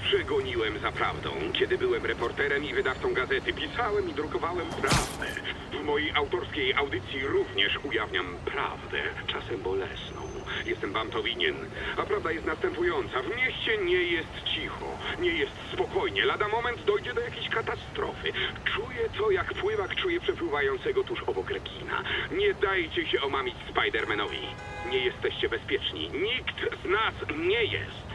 Zawsze goniłem za prawdą. Kiedy byłem reporterem i wydawcą gazety, pisałem i drukowałem prawdę. W mojej autorskiej audycji również ujawniam prawdę, czasem bolesną. Jestem wam to winien. A prawda jest następująca. W mieście nie jest cicho, nie jest spokojnie. Lada moment dojdzie do jakiejś katastrofy. Czuję to, jak pływak czuje przepływającego tuż obok rekina. Nie dajcie się omamić Spidermanowi. Nie jesteście bezpieczni. Nikt z nas nie jest.